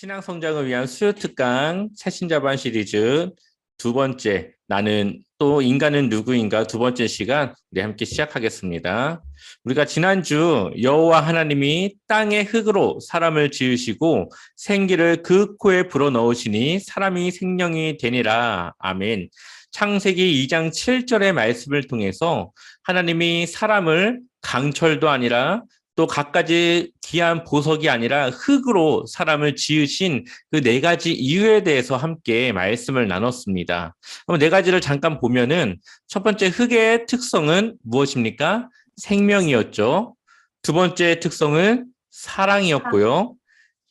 신앙 성장을 위한 수요 특강 새신자반 시리즈 두 번째 나는 또 인간은 누구인가 두 번째 시간 우리 함께 시작하겠습니다. 우리가 지난주 여호와 하나님이 땅의 흙으로 사람을 지으시고 생기를 그 코에 불어 넣으시니 사람이 생명이 되니라. 아멘. 창세기 2장 7절의 말씀을 통해서 하나님이 사람을 강철도 아니라 또 갖가지 귀한 보석이 아니라 흙으로 사람을 지으신 그 네 가지 이유에 대해서 함께 말씀을 나눴습니다. 그럼 네 가지를 잠깐 보면은 첫 번째 흙의 특성은 무엇입니까? 생명이었죠. 두 번째 특성은 사랑이었고요.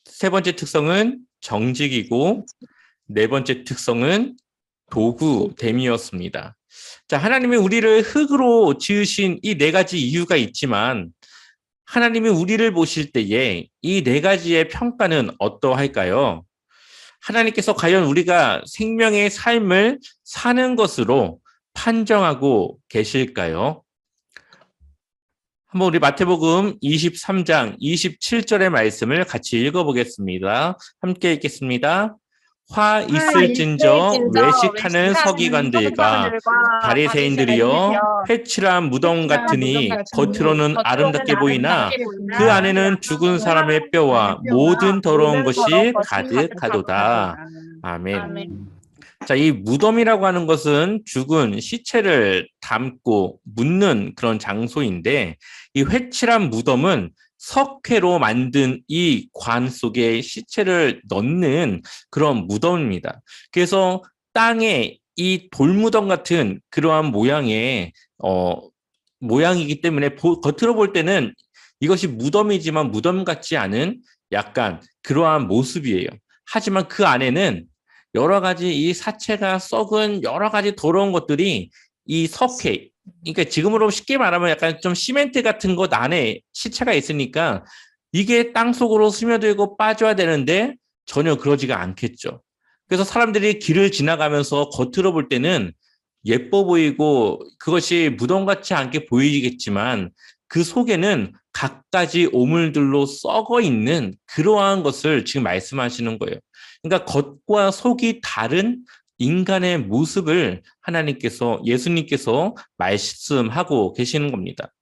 세 번째 특성은 정직이고 네 번째 특성은 도구 됨이었습니다. 자, 하나님이 우리를 흙으로 지으신 이 네 가지 이유가 있지만 하나님이 우리를 보실 때에 이 네 가지의 평가는 어떠할까요? 하나님께서 과연 우리가 생명의 삶을 사는 것으로 판정하고 계실까요? 한번 우리 마태복음 23장 27절의 말씀을 같이 읽어보겠습니다. 함께 읽겠습니다. 화 있을진저 외식하는 서기관들과 바리새인들이여 회칠한 무덤 같으니 겉으로는 아름답게 보이나 그 안에는 죽은 사람의 뼈와 모든 더러운 것이 가득하도다. 아멘. 자, 이 무덤이라고 하는 것은 죽은 시체를 담고 묻는 그런 장소인데 이 회칠한 무덤은 석회로 만든 이 관 속에 시체를 넣는 그런 무덤입니다. 그래서 땅에 이 돌무덤 같은 그러한 모양의 어 모양이기 때문에 보, 겉으로 볼 때는 이것이 무덤이지만 무덤 같지 않은 약간 그러한 모습이에요. 하지만 그 안에는 여러 가지 이 사체가 썩은 여러 가지 더러운 것들이 이 석회, 그러니까 지금으로 쉽게 말하면 약간 좀 시멘트 같은 것 안에 시체가 있으니까 이게 땅 속으로 스며들고 빠져야 되는데 전혀 그러지가 않겠죠. 그래서 사람들이 길을 지나가면서 겉으로 볼 때는 예뻐 보이고 그것이 무덤 같지 않게 보이겠지만 그 속에는 갖가지 오물들로 썩어 있는 그러한 것을 지금 말씀하시는 거예요. 그러니까 겉과 속이 다른 인간의 모습을 하나님께서 예수님께서 말씀하고 계시는 겁니다.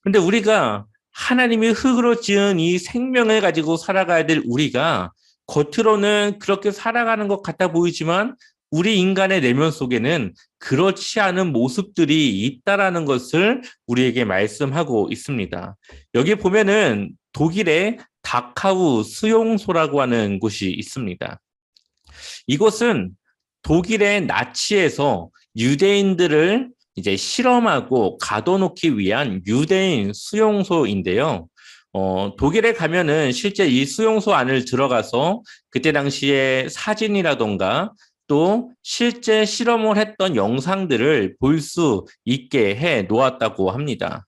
근데 우리가 하나님이 흙으로 지은 이 생명을 가지고 살아가야 될 우리가 겉으로는 그렇게 살아가는 것 같아 보이지만 우리 인간의 내면 속에는 그렇지 않은 모습들이 있다라는 것을 우리에게 말씀하고 있습니다. 여기 보면은 독일의 다카우 수용소라고 하는 곳이 있습니다. 이곳은 독일의 나치에서 유대인들을 이제 실험하고 가둬놓기 위한 유대인 수용소인데요. 어, 독일에 가면은 실제 이 수용소 안을 들어가서 그때 당시에 사진이라던가 또 실제 실험을 했던 영상들을 볼 수 있게 해 놓았다고 합니다.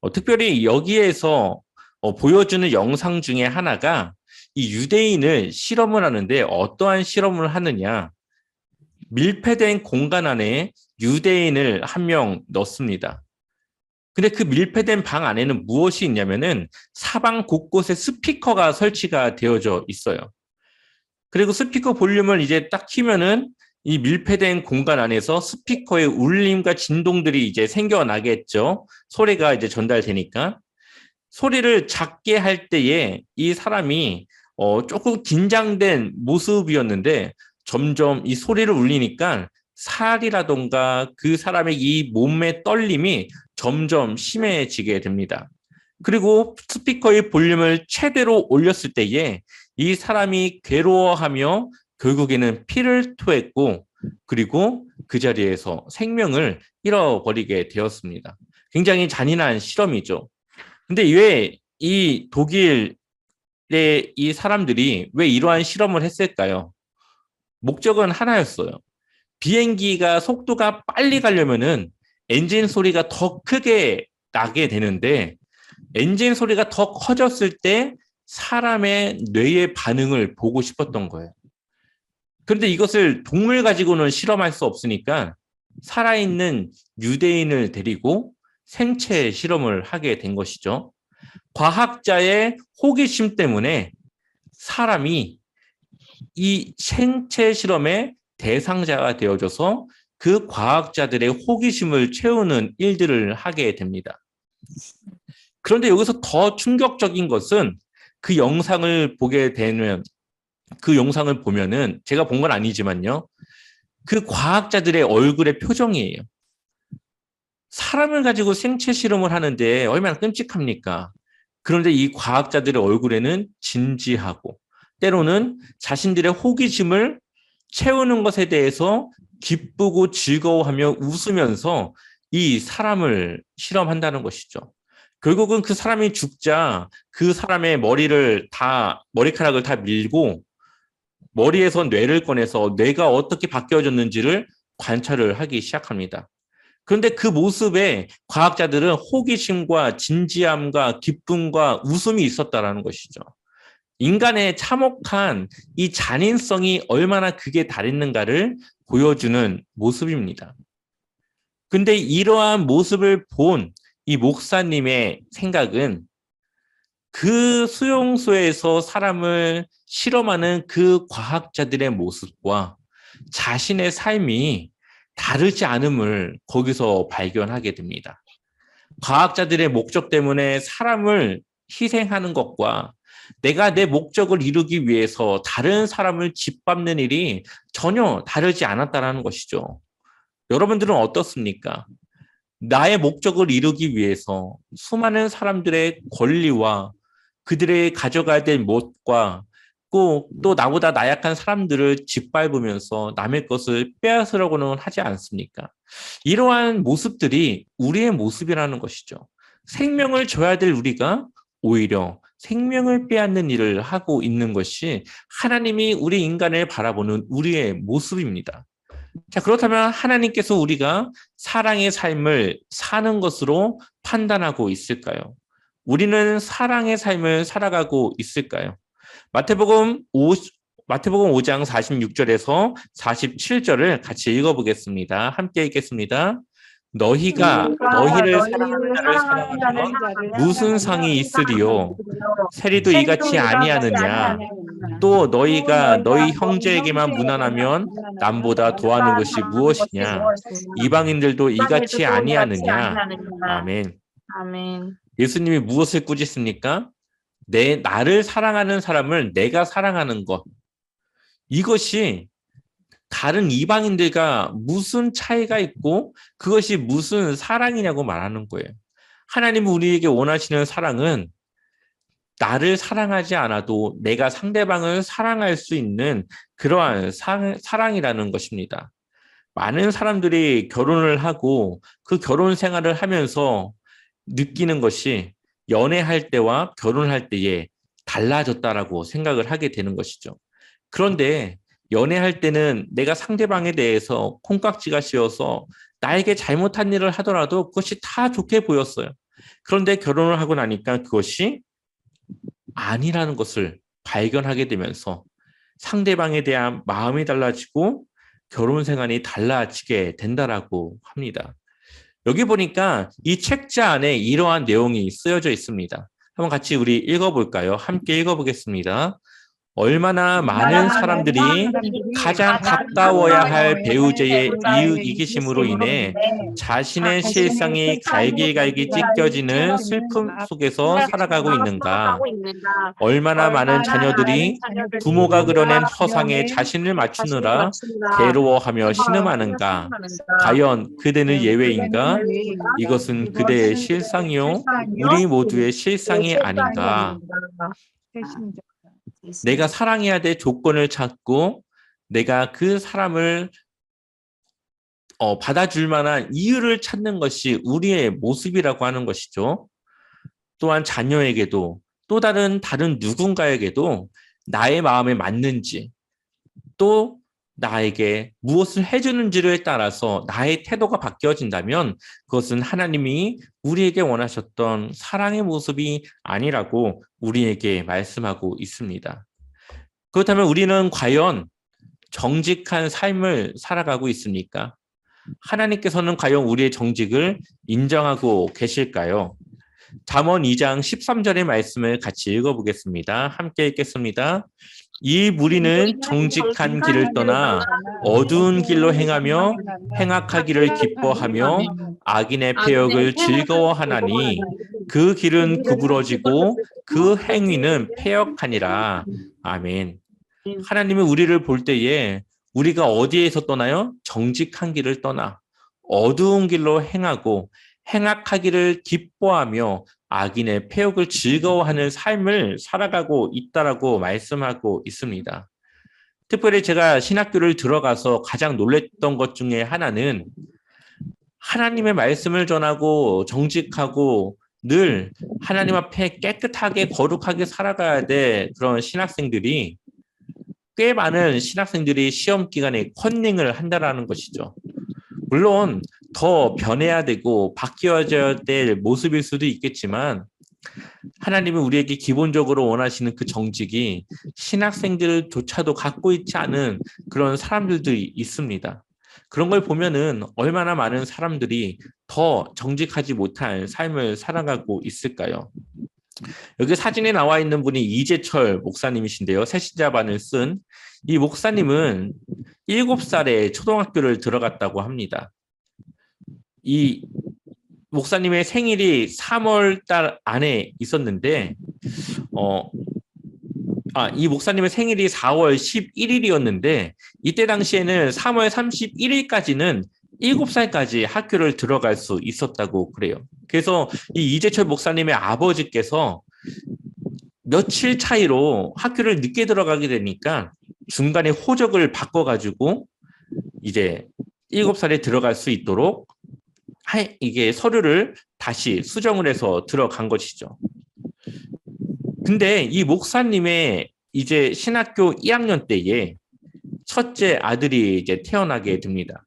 어, 특별히 여기에서 어, 보여주는 영상 중에 하나가 이 유대인을 실험을 하는데 어떠한 실험을 하느냐. 밀폐된 공간 안에 유대인을 한 명 넣습니다. 근데 그 밀폐된 방 안에는 무엇이 있냐면은 사방 곳곳에 스피커가 설치가 되어져 있어요. 그리고 스피커 볼륨을 이제 딱 키면은 이 밀폐된 공간 안에서 스피커의 울림과 진동들이 이제 생겨나겠죠. 소리가 이제 전달되니까. 소리를 작게 할 때에 이 사람이 어 조금 긴장된 모습이었는데 점점 이 소리를 울리니까 살이라던가 그 사람의 이 몸의 떨림이 점점 심해지게 됩니다. 그리고 스피커의 볼륨을 최대로 올렸을 때에 이 사람이 괴로워하며 결국에는 피를 토했고 그리고 그 자리에서 생명을 잃어버리게 되었습니다. 굉장히 잔인한 실험이죠. 근데 왜 이 독일의 이 사람들이 왜 이러한 실험을 했을까요? 목적은 하나였어요. 비행기가 속도가 빨리 가려면은 엔진 소리가 더 크게 나게 되는데 엔진 소리가 더 커졌을 때 사람의 뇌의 반응을 보고 싶었던 거예요. 그런데 이것을 동물 가지고는 실험할 수 없으니까 살아있는 유대인을 데리고 생체 실험을 하게 된 것이죠. 과학자의 호기심 때문에 사람이 이 생체 실험의 대상자가 되어줘서 그 과학자들의 호기심을 채우는 일들을 하게 됩니다. 그런데 여기서 더 충격적인 것은 그 영상을 보게 되면 그 영상을 보면은 제가 본 건 아니지만요. 그 과학자들의 얼굴의 표정이에요. 사람을 가지고 생체 실험을 하는데 얼마나 끔찍합니까? 그런데 이 과학자들의 얼굴에는 진지하고 때로는 자신들의 호기심을 채우는 것에 대해서 기쁘고 즐거워하며 웃으면서 이 사람을 실험한다는 것이죠. 결국은 그 사람이 죽자 그 사람의 머리를 다 머리카락을 다 밀고 머리에서 뇌를 꺼내서 뇌가 어떻게 바뀌어졌는지를 관찰을 하기 시작합니다. 그런데 그 모습에 과학자들은 호기심과 진지함과 기쁨과 웃음이 있었다라는 것이죠. 인간의 참혹한 이 잔인성이 얼마나 극에 달했는가를 보여주는 모습입니다. 근데 이러한 모습을 본 이 목사님의 생각은 그 수용소에서 사람을 실험하는 그 과학자들의 모습과 자신의 삶이 다르지 않음을 거기서 발견하게 됩니다. 과학자들의 목적 때문에 사람을 희생하는 것과 내가 내 목적을 이루기 위해서 다른 사람을 짓밟는 일이 전혀 다르지 않았다는 것이죠. 여러분들은 어떻습니까? 나의 목적을 이루기 위해서 수많은 사람들의 권리와 그들의 가져가야 될 못과 꼭 또 나보다 나약한 사람들을 짓밟으면서 남의 것을 빼앗으려고는 하지 않습니까? 이러한 모습들이 우리의 모습이라는 것이죠. 생명을 줘야 될 우리가 오히려 생명을 빼앗는 일을 하고 있는 것이 하나님이 우리 인간을 바라보는 우리의 모습입니다. 자, 그렇다면 하나님께서 우리가 사랑의 삶을 사는 것으로 판단하고 있을까요? 우리는 사랑의 삶을 살아가고 있을까요? 마태복음 5, 마태복음 5장 46절에서 47절을 같이 읽어보겠습니다. 함께 읽겠습니다. 너희가 너희를 사랑하는 자를 사랑하면 무슨 상이 있으리요? 세리도 이같이 아니하느냐? 또 너희가 너희 형제에게만 무난하면 남보다 더하는 것이 무엇이냐? 이방인들도 이같이 아니하느냐? 아멘. 아멘. 예수님이 무엇을 꾸짖습니까? 내 나를 사랑하는 사람을 내가 사랑하는 것. 이것이 다른 이방인들과 무슨 차이가 있고 그것이 무슨 사랑이냐고 말하는 거예요. 하나님은 우리에게 원하시는 사랑은 나를 사랑하지 않아도 내가 상대방을 사랑할 수 있는 그러한 사, 사랑이라는 것입니다. 많은 사람들이 결혼을 하고 그 결혼 생활을 하면서 느끼는 것이 연애할 때와 결혼할 때에 달라졌다라고 생각을 하게 되는 것이죠. 그런데 연애할 때는 내가 상대방에 대해서 콩깍지가 씌어서 나에게 잘못한 일을 하더라도 그것이 다 좋게 보였어요. 그런데 결혼을 하고 나니까 그것이 아니라는 것을 발견하게 되면서 상대방에 대한 마음이 달라지고 결혼 생활이 달라지게 된다라고 합니다. 여기 보니까 이 책자 안에 이러한 내용이 쓰여져 있습니다. 한번 같이 우리 읽어볼까요? 함께 읽어보겠습니다. 얼마나 많은 사람들이 가장 가까워야 할 배우자의 이유 이기심으로 인해 자신의 실상이 갈기갈기 찢겨지는 슬픔 속에서 살아가고 있는가? 얼마나 많은 자녀들이 부모가 그려낸 허상에 자신을 맞추느라 괴로워하며 신음하는가? 과연 그대는 예외인가? 이것은 그대의 실상이요, 우리 모두의 실상이 아닌가? 내가 사랑해야 될 조건을 찾고 내가 그 사람을 어, 받아줄 만한 이유를 찾는 것이 우리의 모습이라고 하는 것이죠. 또한 자녀에게도 또 다른 다른 누군가에게도 나의 마음에 맞는지 또 나에게 무엇을 해주는지를 따라서 나의 태도가 바뀌어진다면 그것은 하나님이 우리에게 원하셨던 사랑의 모습이 아니라고 우리에게 말씀하고 있습니다. 그렇다면 우리는 과연 정직한 삶을 살아가고 있습니까? 하나님께서는 과연 우리의 정직을 인정하고 계실까요? 잠언 2장 13절의 말씀을 같이 읽어보겠습니다. 함께 읽겠습니다. 이 무리는 정직한 길을 떠나 어두운 길로 행하며 행악하기를 기뻐하며 악인의 폐역을 즐거워하나니 그 길은 구부러지고 그 행위는 폐역하니라. 아멘. 하나님은 우리를 볼 때에 우리가 어디에서 떠나요? 정직한 길을 떠나 어두운 길로 행하고 행악하기를 기뻐하며 악인의 폐역을 즐거워하는 삶을 살아가고 있다라고 말씀하고 있습니다. 특별히 제가 신학교를 들어가서 가장 놀랬던 것 중에 하나는 하나님의 말씀을 전하고 정직하고 늘 하나님 앞에 깨끗하게 거룩하게 살아가야 될 그런 신학생들이 꽤 많은 신학생들이 시험 기간에 컨닝을 한다라는 것이죠. 물론 더 변해야 되고 바뀌어져야 될 모습일 수도 있겠지만 하나님은 우리에게 기본적으로 원하시는 그 정직이 신학생들조차도 갖고 있지 않은 그런 사람들도 있습니다. 그런 걸 보면은 얼마나 많은 사람들이 더 정직하지 못한 삶을 살아가고 있을까요? 여기 사진에 나와 있는 분이 이재철 목사님이신데요. 새신자반을 쓴 이 목사님은 7살에 초등학교를 들어갔다고 합니다. 이 목사님의 생일이 3월 달 안에 있었는데 어 아, 이 목사님의 생일이 4월 11일이었는데 이때 당시에는 3월 31일까지는 7살까지 학교를 들어갈 수 있었다고 그래요. 그래서 이 이재철 목사님의 아버지께서 며칠 차이로 학교를 늦게 들어가게 되니까 중간에 호적을 바꿔 가지고 이제 7살에 들어갈 수 있도록 이게 서류를 다시 수정을 해서 들어간 것이죠. 근데 이 목사님의 이제 신학교 1학년 때에 첫째 아들이 이제 태어나게 됩니다.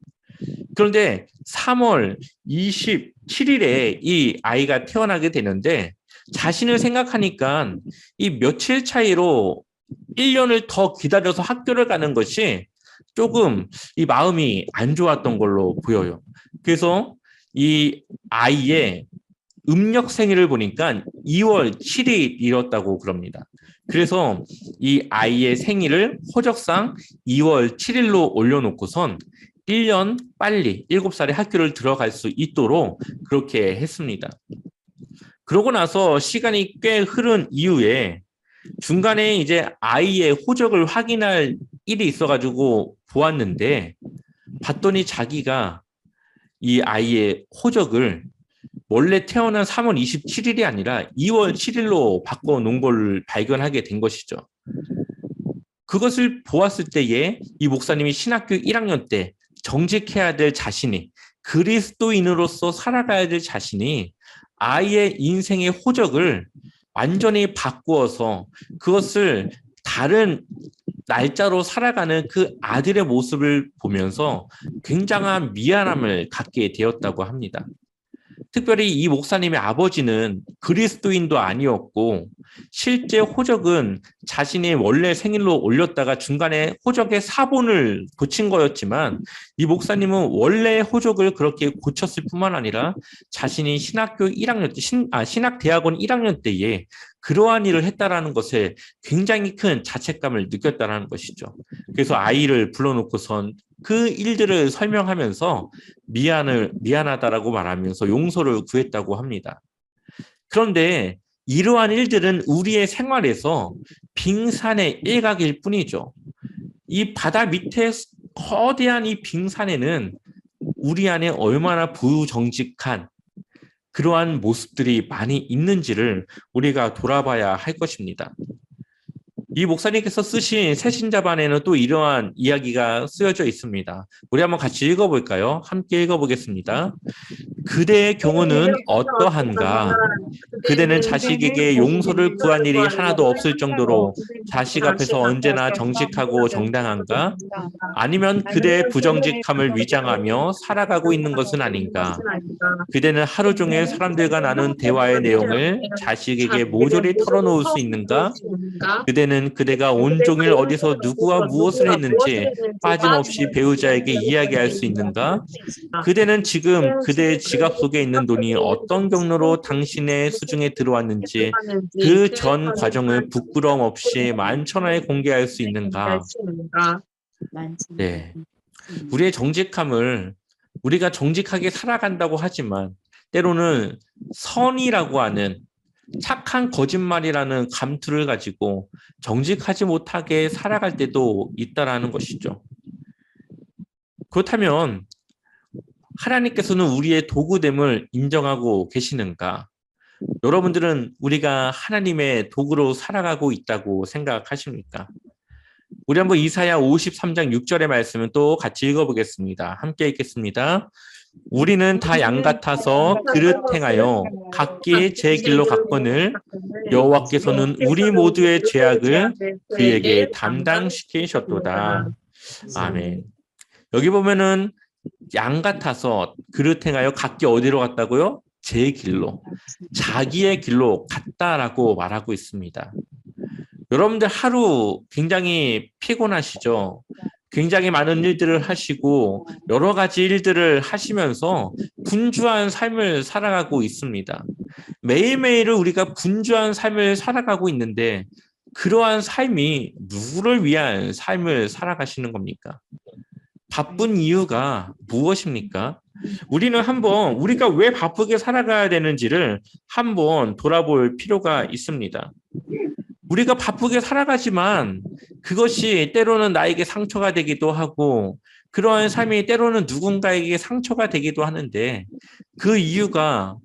그런데 3월 27일에 이 아이가 태어나게 되는데 자신을 생각하니까 이 며칠 차이로 1년을 더 기다려서 학교를 가는 것이 조금 이 마음이 안 좋았던 걸로 보여요. 그래서 이 아이의 음력 생일을 보니까 2월 7일이었다고 그럽니다. 그래서 이 아이의 생일을 호적상 2월 7일로 올려놓고선 1년 빨리 7살에 학교를 들어갈 수 있도록 그렇게 했습니다. 그러고 나서 시간이 꽤 흐른 이후에 중간에 이제 아이의 호적을 확인할 일이 있어가지고 보았는데 봤더니 자기가 이 아이의 호적을 원래 태어난 3월 27일이 아니라 2월 7일로 바꿔 놓은 걸 발견하게 된 것이죠. 그것을 보았을 때에 이 목사님이 신학교 1학년 때 정직해야 될 자신이 그리스도인으로서 살아가야 될 자신이 아이의 인생의 호적을 완전히 바꾸어서 그것을 다른 날짜로 살아가는 그 아들의 모습을 보면서 굉장한 미안함을 갖게 되었다고 합니다. 특별히 이 목사님의 아버지는 그리스도인도 아니었고 실제 호적은 자신이 원래 생일로 올렸다가 중간에 호적에 사본을 고친 거였지만 이 목사님은 원래 호적을 그렇게 고쳤을 뿐만 아니라 자신이 신학교 1학년 때 신, 아, 신학대학원 1학년 때에 그러한 일을 했다라는 것에 굉장히 큰 자책감을 느꼈다라는 것이죠. 그래서 아이를 불러놓고선 그 일들을 설명하면서 미안을 미안하다라고 말하면서 용서를 구했다고 합니다. 그런데 이러한 일들은 우리의 생활에서 빙산의 일각일 뿐이죠. 이 바다 밑에 거대한 이 빙산에는 우리 안에 얼마나 부정직한 그러한 모습들이 많이 있는지를 우리가 돌아봐야 할 것입니다. 이 목사님께서 쓰신 새신자반에는 또 이러한 이야기가 쓰여져 있습니다. 우리 한번 같이 읽어볼까요? 함께 읽어보겠습니다. 그대의 경우는 어떠한가? 그대는 자식에게 용서를 구한 일이 하나도 없을 정도로 자식 앞에서 언제나 정직하고 정당한가? 아니면 그대의 부정직함을 위장하며 살아가고 있는 것은 아닌가? 그대는 하루 종일 사람들과 나눈 대화의 내용을 자식에게 모조리 털어놓을 수 있는가? 그대는 그대가 온종일 어디서 누구와 무엇을 했는지 빠짐없이 배우자에게 이야기할 수 있는가? 그대는 지금 그대의 지갑 속에 있는 돈이 어떤 경로로 당신의 수중에 들어왔는지 그 전 과정을 부끄러움 없이 만천하에 공개할 수 있는가? 네. 우리의 정직함을 우리가 정직하게 살아간다고 하지만 때로는 선이라고 하는 착한 거짓말이라는 감투를 가지고 정직하지 못하게 살아갈 때도 있다라는 것이죠. 그렇다면 하나님께서는 우리의 도구됨을 인정하고 계시는가? 여러분들은 우리가 하나님의 도구로 살아가고 있다고 생각하십니까? 우리 한번 이사야 53장 6절의 말씀을 또 같이 읽어보겠습니다. 함께 읽겠습니다. 우리는 다 양 같아서 그릇 행하여 각기 제 길로 갔거늘 여호와께서는 우리 모두의 죄악을 그에게 담당시키셨도다. 아멘. 여기 보면은 양 같아서 그릇 행하여 각기 어디로 갔다고요? 제 길로, 자기의 길로 갔다라고 말하고 있습니다. 여러분들 하루 굉장히 피곤하시죠? 굉장히 많은 일들을 하시고 여러 가지 일들을 하시면서 분주한 삶을 살아가고 있습니다. 매일매일을 우리가 분주한 삶을 살아가고 있는데 그러한 삶이 누구를 위한 삶을 살아가시는 겁니까? 바쁜 이유가 무엇입니까? 우리는 한번 우리가 왜 바쁘게 살아가야 되는지를 한번 돌아볼 필요가 있습니다. 우리가 바쁘게 살아가지만 그것이 때로는 나에게 상처가 되기도 하고 그러한 삶이 때로는 누군가에게 상처가 되기도 하는데 그 이유가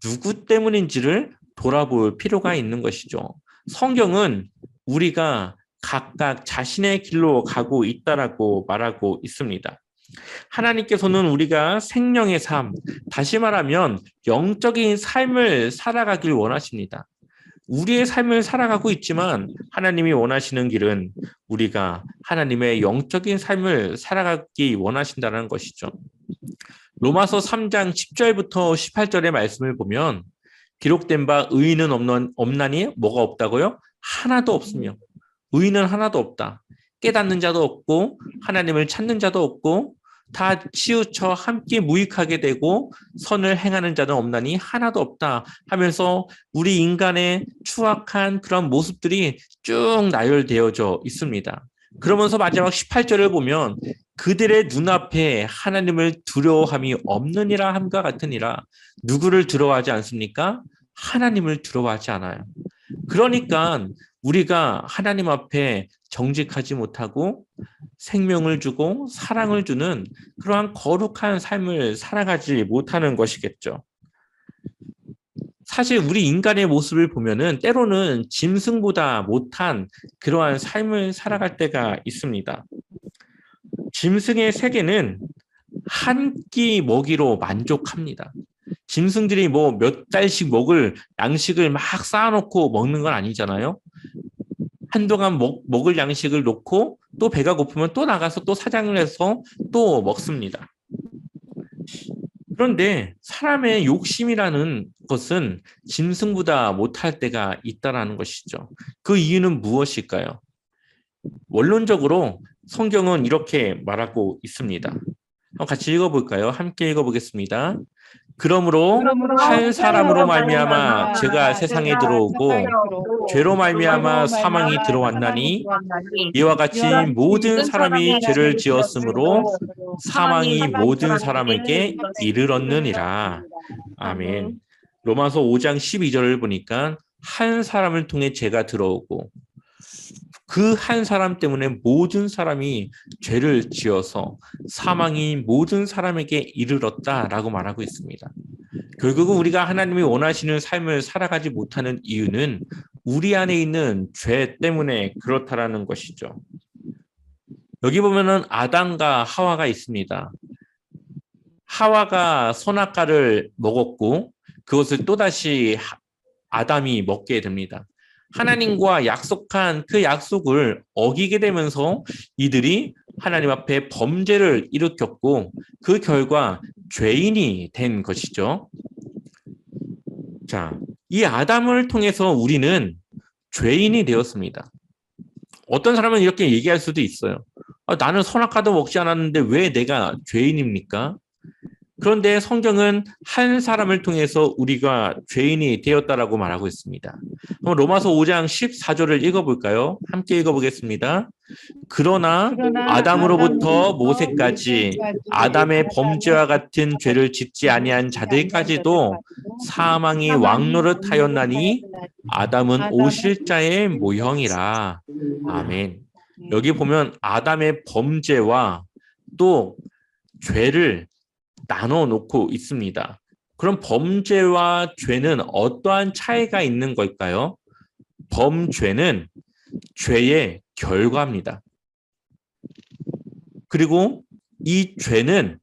누구 때문인지를 돌아볼 필요가 있는 것이죠. 성경은 우리가 각각 자신의 길로 가고 있다라고 말하고 있습니다. 하나님께서는 우리가 생명의 삶, 다시 말하면 영적인 삶을 살아가길 원하십니다. 우리의 삶을 살아가고 있지만 하나님이 원하시는 길은 우리가 하나님의 영적인 삶을 살아가기 원하신다는 것이죠. 로마서 3장 10절부터 18절의 말씀을 보면 기록된 바 의인은 없는, 없나니 뭐가 없다고요? 하나도 없으며 의인은 하나도 없다. 깨닫는 자도 없고 하나님을 찾는 자도 없고 다 치우쳐 함께 무익하게 되고 선을 행하는 자는 없나니 하나도 없다 하면서 우리 인간의 추악한 그런 모습들이 쭉 나열되어져 있습니다. 그러면서 마지막 18절을 보면 그들의 눈앞에 하나님을 두려워함이 없느니라 함과 같으니라 누구를 두려워하지 않습니까? 하나님을 두려워하지 않아요. 그러니까 우리가 하나님 앞에 정직하지 못하고 생명을 주고 사랑을 주는 그러한 거룩한 삶을 살아가지 못하는 것이겠죠. 사실 우리 인간의 모습을 보면은 때로는 짐승보다 못한 그러한 삶을 살아갈 때가 있습니다. 짐승의 세계는 한 끼 먹이로 만족합니다. 짐승들이 뭐 몇 달씩 먹을 양식을 막 쌓아놓고 먹는 건 아니잖아요. 한동안 먹, 먹을 양식을 놓고 또 배가 고프면 또 나가서 또 사냥을 해서 또 먹습니다. 그런데 사람의 욕심이라는 것은 짐승보다 못할 때가 있다라는 것이죠. 그 이유는 무엇일까요? 원론적으로 성경은 이렇게 말하고 있습니다. 같이 읽어볼까요? 함께 읽어보겠습니다. 그러므로 한 사람으로 말미암아 죄가 세상에 들어오고 죄로 말미암아 사망이 들어왔나니 이와 같이 모든 사람이 죄를 지었으므로 사망이 모든 사람에게 이르렀느니라. 아멘. 로마서 5장 12절을 보니까 한 사람을 통해 죄가 들어오고 그 한 사람 때문에 모든 사람이 죄를 지어서 사망이 모든 사람에게 이르렀다라고 말하고 있습니다. 결국은 우리가 하나님이 원하시는 삶을 살아가지 못하는 이유는 우리 안에 있는 죄 때문에 그렇다라는 것이죠. 여기 보면은 아담과 하와가 있습니다. 하와가 선악과를 먹었고 그것을 또다시 아담이 먹게 됩니다. 하나님과 약속한 그 약속을 어기게 되면서 이들이 하나님 앞에 범죄를 일으켰고 그 결과 죄인이 된 것이죠. 자, 이 아담을 통해서 우리는 죄인이 되었습니다. 어떤 사람은 이렇게 얘기할 수도 있어요. 아, 나는 선악과도 먹지 않았는데 왜 내가 죄인입니까? 그런데 성경은 한 사람을 통해서 우리가 죄인이 되었다라고 말하고 있습니다. 그럼 로마서 5장 14절을 읽어볼까요? 함께 읽어보겠습니다. 그러나 아담으로부터 모세까지 아담의 범죄와 같은 죄를 짓지 아니한 자들까지도 사망이 왕노릇하였나니 아담은 오실자의 모형이라. 아멘. 여기 보면 아담의 범죄와 또 죄를 나눠 놓고 있습니다. 그럼 범죄와 죄는 어떠한 차이가 있는 걸까요? 범죄는 죄의 결과입니다. 그리고 이 죄는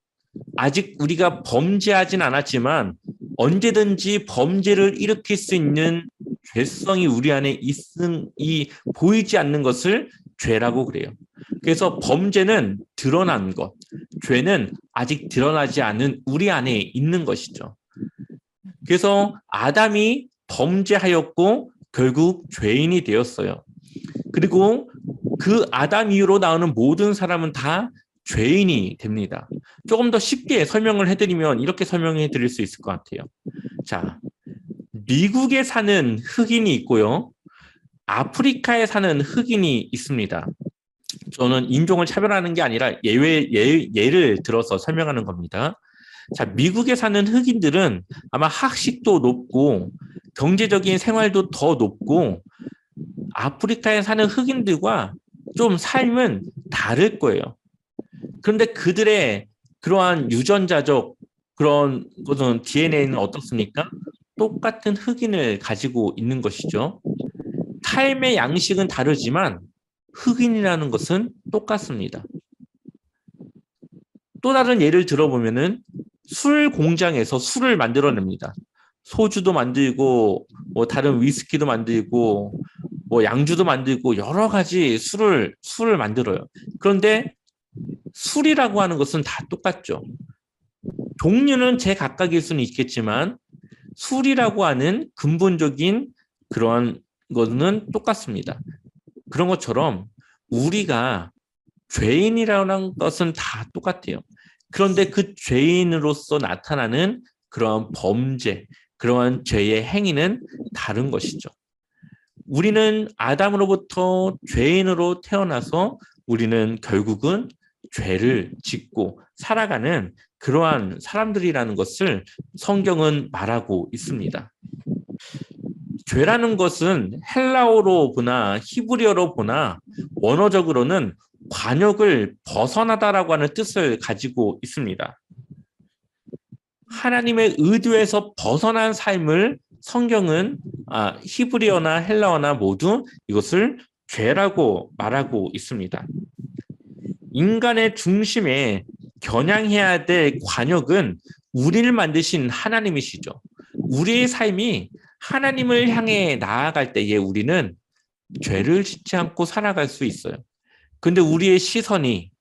아직 우리가 범죄하진 않았지만 언제든지 범죄를 일으킬 수 있는 죄성이 우리 안에 있음이 보이지 않는 것을 죄라고 그래요. 그래서 범죄는 드러난 것, 죄는 아직 드러나지 않은 우리 안에 있는 것이죠. 그래서 아담이 범죄하였고 결국 죄인이 되었어요. 그리고 그 아담 이후로 나오는 모든 사람은 다 죄인이 됩니다. 조금 더 쉽게 설명을 해드리면 이렇게 설명해 드릴 수 있을 것 같아요. 자, 미국에 사는 흑인이 있고요. 아프리카에 사는 흑인이 있습니다. 저는 인종을 차별하는 게 아니라 예외, 예, 예를 들어서 설명하는 겁니다. 자, 미국에 사는 흑인들은 아마 학식도 높고 경제적인 생활도 더 높고 아프리카에 사는 흑인들과 좀 삶은 다를 거예요. 그런데 그들의 그러한 유전자적 그런 것은 DNA는 어떻습니까? 똑같은 흑인을 가지고 있는 것이죠. 삶의 양식은 다르지만 흑인이라는 것은 똑같습니다. 또 다른 예를 들어보면은 술 공장에서 술을 만들어냅니다. 소주도 만들고 뭐 다른 위스키도 만들고 뭐 양주도 만들고 여러 가지 술을 술을 만들어요. 그런데 술이라고 하는 것은 다 똑같죠. 종류는 제 각각일 수는 있겠지만 술이라고 하는 근본적인 그런 거는 똑같습니다. 그런 것처럼 우리가 죄인이라는 것은 다 똑같아요. 그런데 그 죄인으로서 나타나는 그러한 범죄, 그러한 죄의 행위는 다른 것이죠. 우리는 아담으로부터 죄인으로 태어나서 우리는 결국은 죄를 짓고 살아가는 그러한 사람들이라는 것을 성경은 말하고 있습니다. 죄라는 것은 헬라어로 보나 히브리어로 보나 원어적으로는 관역을 벗어나다라고 하는 뜻을 가지고 있습니다. 하나님의 의도에서 벗어난 삶을 성경은 아, 히브리어나 헬라어나 모두 이것을 죄라고 말하고 있습니다. 인간의 중심에 겨냥해야 될 관역은 우리를 만드신 하나님이시죠. 우리의 삶이 하나님을 향해 나아갈 때에 우리는 죄를 짓지 않고 살아갈 수 있어요. 근데 우리의 시선이,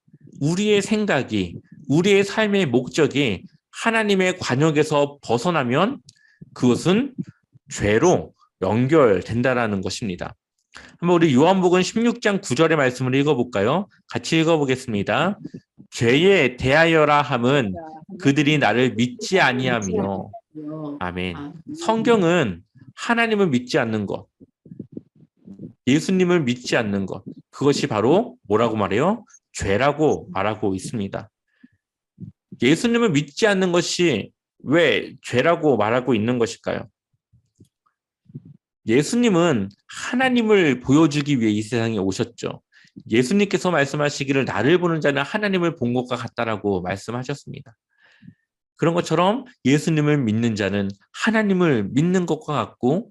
우리의 생각이, 우리의 삶의 목적이 하나님의 관역에서 벗어나면 그것은 죄로 연결된다라는 것입니다. 한번 우리 요한복음 16장 9절의 말씀을 읽어볼까요? 같이 읽어보겠습니다. 죄에 대하여라 함은 그들이 나를 믿지 아니하며 아멘. 성경은 하나님을 믿지 않는 것, 예수님을 믿지 않는 것, 그것이 바로 뭐라고 말해요? 죄라고 말하고 있습니다. 예수님을 믿지 않는 것이 왜 죄라고 말하고 있는 것일까요? 예수님은 하나님을 보여주기 위해 이 세상에 오셨죠. 예수님께서 말씀하시기를 나를 보는 자는 하나님을 본 것과 같다라고 말씀하셨습니다. 그런 것처럼 예수님을 믿는 자는 하나님을 믿는 것과 같고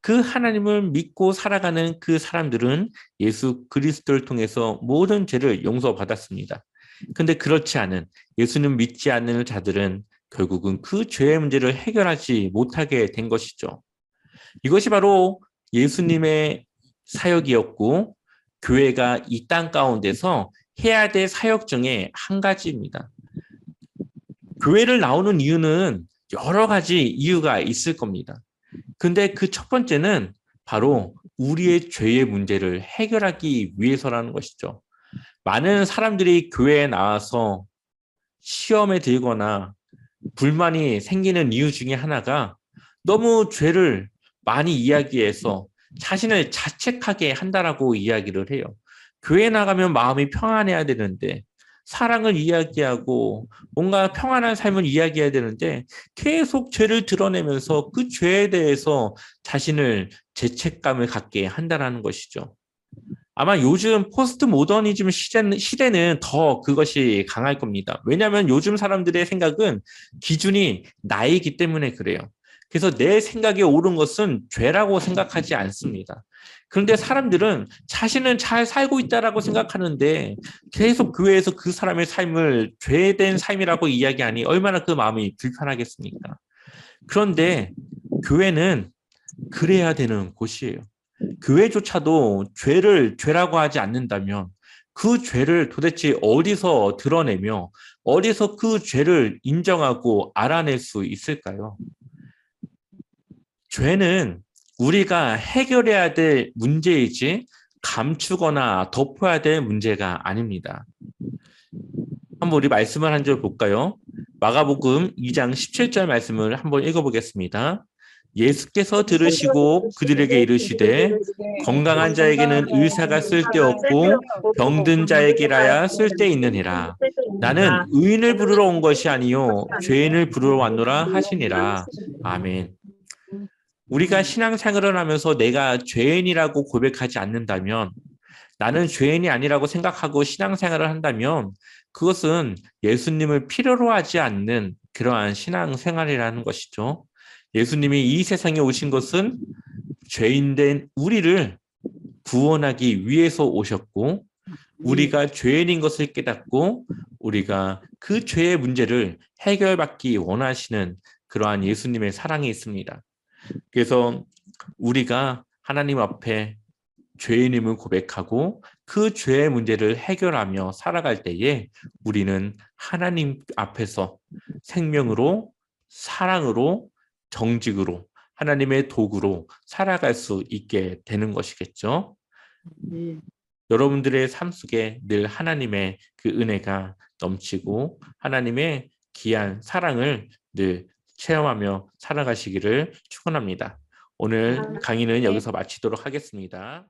그 하나님을 믿고 살아가는 그 사람들은 예수 그리스도를 통해서 모든 죄를 용서받았습니다. 근데 그렇지 않은 예수님 믿지 않는 자들은 결국은 그 죄의 문제를 해결하지 못하게 된 것이죠. 이것이 바로 예수님의 사역이었고 교회가 이 땅 가운데서 해야 될 사역 중에 한 가지입니다. 교회를 나오는 이유는 여러 가지 이유가 있을 겁니다. 근데 그 첫 번째는 바로 우리의 죄의 문제를 해결하기 위해서라는 것이죠. 많은 사람들이 교회에 나와서 시험에 들거나 불만이 생기는 이유 중에 하나가 너무 죄를 많이 이야기해서 자신을 자책하게 한다라고 이야기를 해요. 교회 나가면 마음이 평안해야 되는데 사랑을 이야기하고 뭔가 평안한 삶을 이야기해야 되는데 계속 죄를 드러내면서 그 죄에 대해서 자신을 죄책감을 갖게 한다라는 것이죠. 아마 요즘 포스트 모더니즘 시대는, 시대는 더 그것이 강할 겁니다. 왜냐하면 요즘 사람들의 생각은 기준이 나이기 때문에 그래요. 그래서 내 생각에 옳은 것은 죄라고 생각하지 않습니다. 그런데 사람들은 자신은 잘 살고 있다라고 생각하는데 계속 교회에서 그 사람의 삶을 죄된 삶이라고 이야기하니 얼마나 그 마음이 불편하겠습니까? 그런데 교회는 그래야 되는 곳이에요. 교회조차도 죄를 죄라고 하지 않는다면 그 죄를 도대체 어디서 드러내며 어디서 그 죄를 인정하고 알아낼 수 있을까요? 죄는 우리가 해결해야 될 문제이지 감추거나 덮어야 될 문제가 아닙니다. 한번 우리 말씀을 한줄 볼까요? 마가복음 2장 17절 말씀을 한번 읽어보겠습니다. 예수께서 들으시고 그들에게 이르시되 건강한 자에게는 의사가 쓸데없고 병든 자에게라야 쓸데있느니라. 나는 의인을 부르러 온 것이 아니요 죄인을 부르러 왔노라 하시니라. 아멘. 우리가 신앙생활을 하면서 내가 죄인이라고 고백하지 않는다면 나는 죄인이 아니라고 생각하고 신앙생활을 한다면 그것은 예수님을 필요로 하지 않는 그러한 신앙생활이라는 것이죠. 예수님이 이 세상에 오신 것은 죄인된 우리를 구원하기 위해서 오셨고 우리가 죄인인 것을 깨닫고 우리가 그 죄의 문제를 해결받기 원하시는 그러한 예수님의 사랑이 있습니다. 그래서 우리가 하나님 앞에 죄인임을 고백하고 그 죄의 문제를 해결하며 살아갈 때에 우리는 하나님 앞에서 생명으로 사랑으로 정직으로 하나님의 도구로 살아갈 수 있게 되는 것이겠죠. 네. 여러분들의 삶 속에 늘 하나님의 그 은혜가 넘치고 하나님의 귀한 사랑을 늘 체험하며 살아가시기를 축원합니다. 오늘 강의는 여기서 마치도록 하겠습니다.